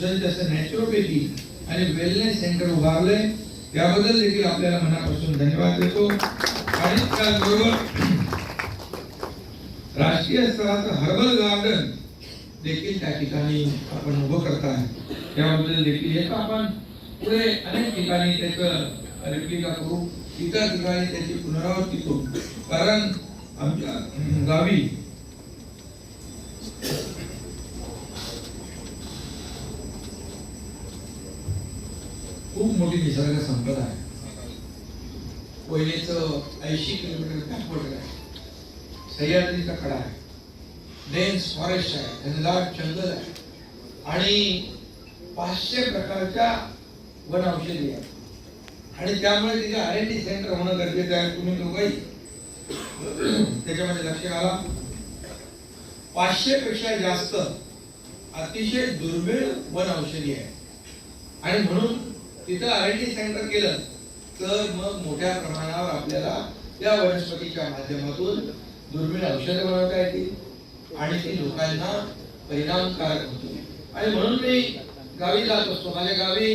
सुसज्ज असं नॅचरोपॅथी आणि वेलनेस सेंटर उभारले त्याबद्दल देखील आपल्याला मनापासून धन्यवाद देतो. आणि त्याचबरोबर राष्ट्रीय स्तराचं हर्बल गार्डन देखील त्या ठिकाणी आपण उभं करताय. त्याबद्दल देखील एक आपण पुढे अनेक ठिकाणी त्याचं रेप्लिका करू. इतर ठिकाणी त्याची पुनरावृत्ती करू. कारण आमच्या गावी खूप मोठी निसर्ग संपदा आहे. पहिलेच ऐंशी किलोमीटर बॅकवर्ड आहे. सह्याद्रीचा कडा आहे. डेन्स फॉरेस्ट आहे. घनदाट जंगल आहे. आणि पाचशे प्रकारच्या वन औषधी आहेत. आणि त्यामुळे तिथे आर एन डी सेंटर होणं गरजेचं आहे. तुम्ही दोघंही त्याच्यामध्ये लक्ष घाला. पाचशे पेक्षा जास्त अतिशय दुर्मिळ वन औषधी आहे आणि म्हणून तिथं आर डी सेंटर केलं तर मग मोठ्या प्रमाणावर आपल्याला त्या वनस्पतीच्या माध्यमातून दुर्मिळ औषधं बनवता येतील आणि ती लोकांना परिणामकारक होतील. आणि म्हणून मी गावी जात असतो. माझ्या गावी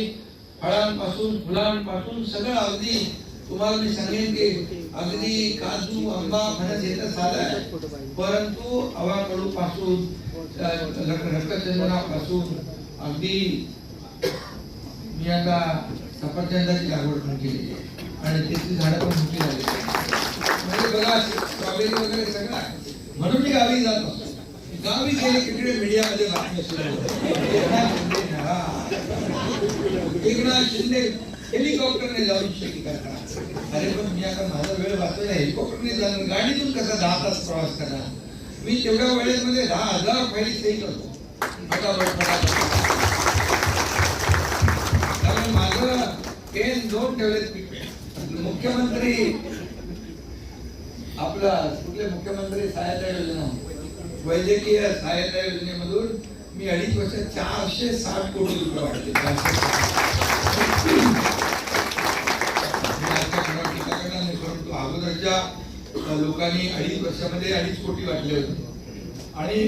फळांपासून फुलांपासून सगळं अगदी तुम्हाला मी सांगेन की अगदी काजू आंबा फणस हे तर साधं आहे. परंतु अवाकडू पासून रक्तचंदनापासून अगदी मी आता सफरचंदाची लागवड पण केलेली आहे. आणि त्याची झाडं पण मोठी झालेली म्हणजे बघा स्ट्रॉबेरी वगैरे सगळं आहे. म्हणून मी गावी जातो. गावी गेले तिकडे मीडियामध्ये बातमी सुरू एकनाथ शिंदे हेलिकॉप्टरने जाऊन शेती करतात. अरे पण मी आता माझा वेळ वाचवला हेलिकॉप्टरने जाणार गाडीतून कसा दहा तास प्रवास करणार? मी तेवढ्या वेळेमध्ये दहा हजार फाईली सही करतो. फटाफट फटाफट. पेन दोन ठेवलेत मुख्यमंत्री आपला कुठले मुख्यमंत्री सहायता योजना? वैद्यकीय सहायता योजनेमधून मी अडीच वर्ष चारशे साठ कोटी रुपये वाटले चारशे आता परंतु अगोदरच्या लोकांनी अडीच वर्षामध्ये अडीच कोटी वाटले होते. आणि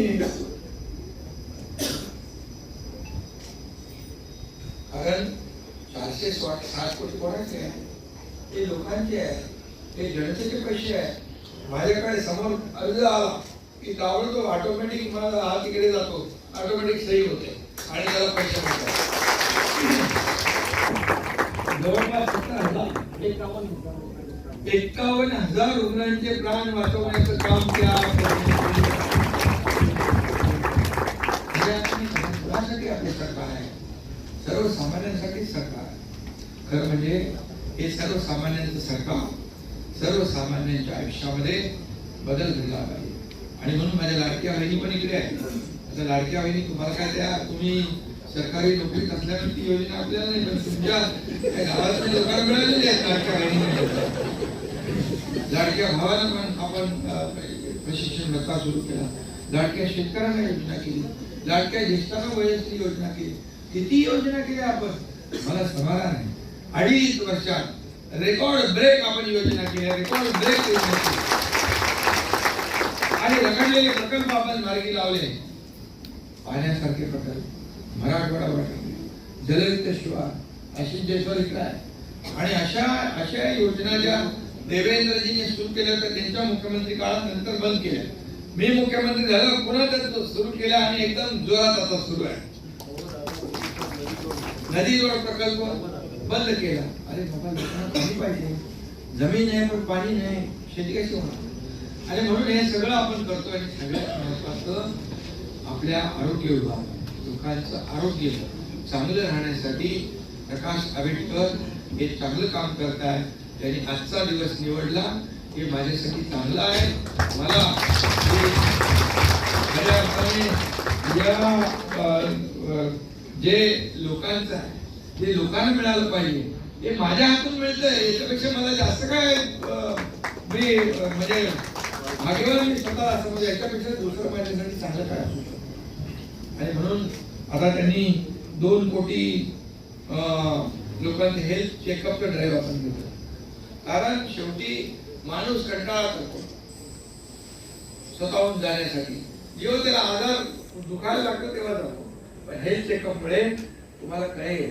कारण चारशे साठ कोटी कोणाचे आहे? ते लोकांचे आहे. ते जनतेचे पैसे आहे. माझ्याकडे समोर अर्ज आला की ताबडतोब ऑटोमॅटिक मला हा तिकडे जातो. ऑटोमॅटिक सही होते. आणि त्याला पैसे मिळतात. जवळपास हजार एकावन्न हजार रुग्णांचे प्राण वाचवण्याचं काम त्या आपले सरकार आहे. सर्वसामान्यांसाठी सरकार आहे. खरं म्हणजे हे सर्वसामान्यांचं सरकार सर्वसामान्यांच्या आयुष्यामध्ये बदल घडला पाहिजे. आणि म्हणून माझ्या लाडक्या बहिणी पण इकडे आहे आता लाडक्या बहिणी तुम्हाला काय द्या तुम्ही सरकारी नोकरीत असल्यामुळे ती योजना आपल्याला नाही पण तुमच्या गावातल्या लोकांना मिळालेली आहेत लाडक्या बहिणी लाडक्या भावाला पण आपण प्रशिक्षण भत्ता सुरू केला. लाडक्या शेतकऱ्यांना योजना केली. लाडक्या ज्येष्ठांना वयस्कर योजना केली. किती योजना केल्या आपण? मला समाधान आहे. अडीच वर्षात रेकॉर्ड ब्रेक आपण योजना केल्या. रेकॉर्ड ब्रेक योजना आणि रखडलेले प्रकल्प आपण मार्गी लावले. पाण्यासारखे प्रकल्प. मराठवाडा प्रकल्प जलयुक्त शिवार अशी जयस्वाल इकडे आहे. आणि अशा अशा योजना ज्या देवेंद्रजीने सुरू केल्या तर त्यांच्या मुख्यमंत्री काळात नंतर बंद केल्या. मी मुख्यमंत्री झालो पुन्हा त्यात सुरू केलं आणि एकदम जोरात आता सुरू आहे. नदीजोड प्रकल्प बंद केला. अरे बाबा लोकांना पाणी पाहिजे. जमीन आहे पण पाणी नाही. शेती कशी होणार? आणि म्हणून हे सगळं आपण करतो आणि सगळ्यात महत्वाचं आपल्या आरोग्य विभाग लोकांचं आरोग्य. चांगलं राहण्यासाठी प्रकाश आंबेडकर हे चांगलं काम करत आहे त्यांनी आजचा दिवस निवडला. हे माझ्यासाठी चांगलं आहे. मला खऱ्या अर्थाने या जे लोकांचं आहे जे लोकांना मिळालं पाहिजे हे माझ्या हातून मिळतंय याच्यापेक्षा मला जास्त काय मी म्हणजे मागेवर मी स्वतः असं म्हणजे याच्यापेक्षा दुसरं माझ्यासाठी चांगलं काय असू आणि म्हणून आता त्यांनी दोन कोटी अं, लोकांचे हेल्थ चेकअपचं ड्राईव्ह आपण घेतलं. कारण शेवटी माणूस कंटाळा करतो. स्वतःहून जाण्यासाठी. जेव्हा त्याला आजार दुखायला लागतो तेव्हा जातो. हेल्थ चेकअपमुळे तुम्हाला कळेल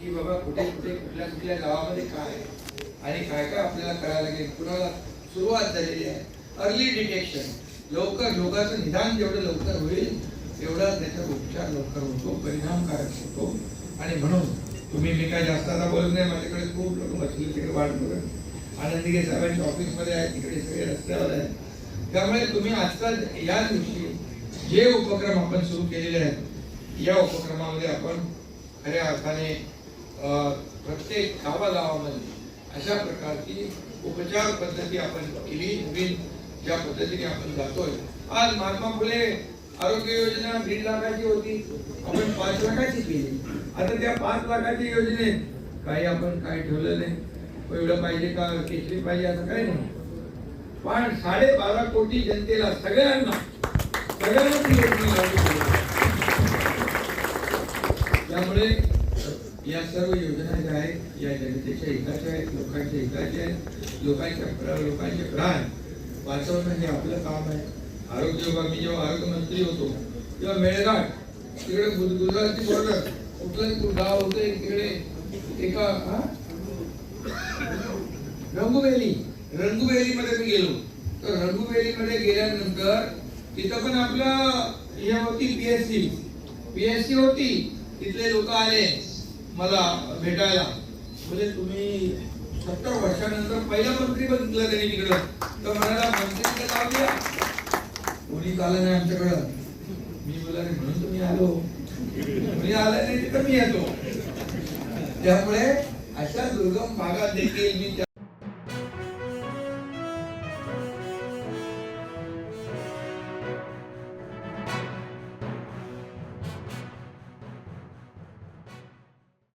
की बाबा कुठे कुठे कुठल्या कुठल्या गावामध्ये काय आहे आणि काय काय आपल्याला करायला लागेल. कुणाला सुरुवात झालेली आहे. अर्ली डिटेक्शन लवकर योगाचं निदान जेवढं लवकर होईल तेवढा त्याचा उपचार लवकर होतो परिणामकारक होतो. आणि म्हणून तुम्ही मी काय जास्त आता बोलत नाही माझ्याकडे खूप लोक बसले तिकडे वाट बघत. आनंदीगे साहेबांच्या ऑफिसमध्ये आहे तिकडे सगळे रस्त्यावर आहे त्यामुळे तुम्ही आजकाल या दिवशी जे उपक्रम आपण सुरू केलेले आहेत या उपक्रमामध्ये आपण खऱ्या अर्थाने प्रत्येक गावागावामध्ये अशा प्रकारची उपचार पद्धती आपण केली नवीन ज्या पद्धतीने आपण जातोय. आज महात्मा फुले आरोग्य योजना दीड लाखाची होती. आपण पाच लाखाची केली. आता त्या पाच लाखाची योजनेत काही आपण काय ठेवलं नाही. एवढं पाहिजे का? केसरी पाहिजे असं काही नाही. पण साडेबारा कोटी जनतेला सगळ्यांना सगळ्यांना ती योजना लागू केली. त्यामुळे या सर्व योजना ज्या आहेत या जनतेच्या हिताच्या आहेत लोकांच्या हिताच्या आहेत लोकांच्या लोकांचे प्राण वाचवणं हे आपलं काम आहे आरोग्य विभाग मी जेव्हा आरोग्यमंत्री होतो तेव्हा मेळघाट तिकडे गुज- गुजरातची बॉर्डर कुठलं गाव होतं तिकडे एका हा? रंगुवेली रंगुवेली मध्ये मी गेलो तर रंगुवेली मध्ये गेल्यानंतर तिथं पण आपलं हे होती पीएससी पीएससी होती तिथले लोक आले मला भेटायला. म्हणजे तुम्ही सत्तर वर्षानंतर पहिला मंत्री बघितला त्यांनी तिकडं. तर म्हणाला मंत्रीचं नाव द्या कोणी आलं नाही आमच्याकडं. मी बोला "अरे म्हणून तुम्ही आलो. कोणी आलं नाही तिथं मी येतो. त्यामुळे अशा दुर्गम भागात देखील मी त्या